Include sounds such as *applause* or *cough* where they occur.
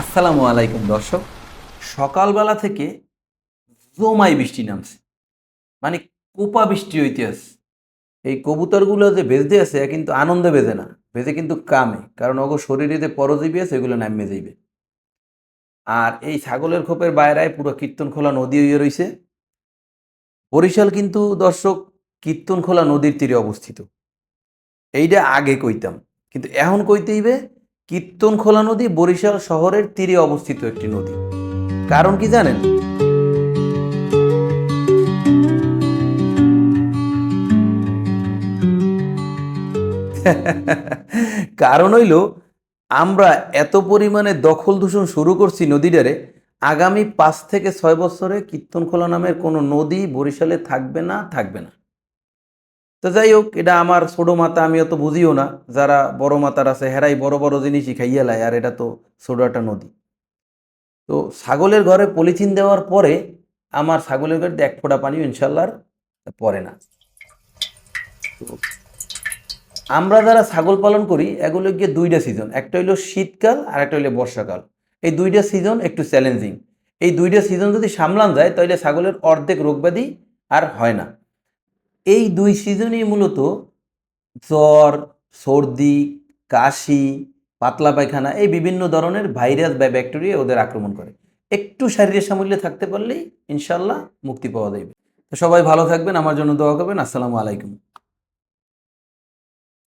আসসালামু আলাইকুম দর্শক। সকালবেলা থেকে জমাই বৃষ্টি নামছে। মানে কোপা বৃষ্টি আছে এই কবুতরগুলো যে বেজতে আছে কিন্তু আনন্দে বেজে না। বেজে কিন্তু কামে। কারণ ওগো শরীরে যে পরজীবী আছে, এগুলো নামে যাইবে আর এই ছাগলের খোপের বাইরায় পুরো কীর্তন খোলা নদী হয়ে রইছে। বরিশাল কিন্তু দর্শক কীর্তন খোলা নদীর তীরে অবস্থিত। এইটা আগে কইতাম। কিন্তু এখন কইতেইবে কীর্তন খোলা নদী বরিশাল শহরের তীরে অবস্থিত একটি নদী। কারণ কি জানেন? *laughs* কারণ হইল, আমরা এত পরিমাণে দখল দূষণ শুরু করছি নদীটারে, আগামী পাঁচ থেকে ছয় বছরে কীর্তনখোলা নামের কোনো নদী বরিশালে থাকবে না থাকবে না। তো যাই হোক, এটা আমার ছোট মাতা আমি অত বুঝিও না। যারা বড় মাতার আছে, হেরাই বড় বড় জিনিসই খাইয়া লায়, আর এটা তো ছোট একটা নদী। তো ছাগলের ঘরে পলিথিন দেওয়ার পরে আমার ছাগলের ঘরে এক ফোঁটা পানিও ইনশাল্লাহ পড়ে না। তো আমরা যারা ছাগল পালন করি, এগুলো গিয়ে দুইটা সিজন একটা হইল শীতকাল আর একটা হইল বর্ষাকাল। এই দুইটা সিজন একটু চ্যালেঞ্জিং এই দুইটা সিজন যদি সামলান যায় তাহলে ছাগলের অর্ধেক রোগব্যাধি আর হয় না। এই দুই সিজনই মূলত জ্বর, সর্দি, কাশি, পাতলা পায়খানা এই বিভিন্ন ধরনের ভাইরাস বা ব্যাকটেরিয়া ওদের আক্রমণ করে। একটু শারীরিক সামল্যে থাকতে পারলেই ইনশাল্লাহ মুক্তি পাওয়া যাবে। তো সবাই ভালো থাকবেন, আমার জন্য দোয়া করবেন। আসসালামু আলাইকুম।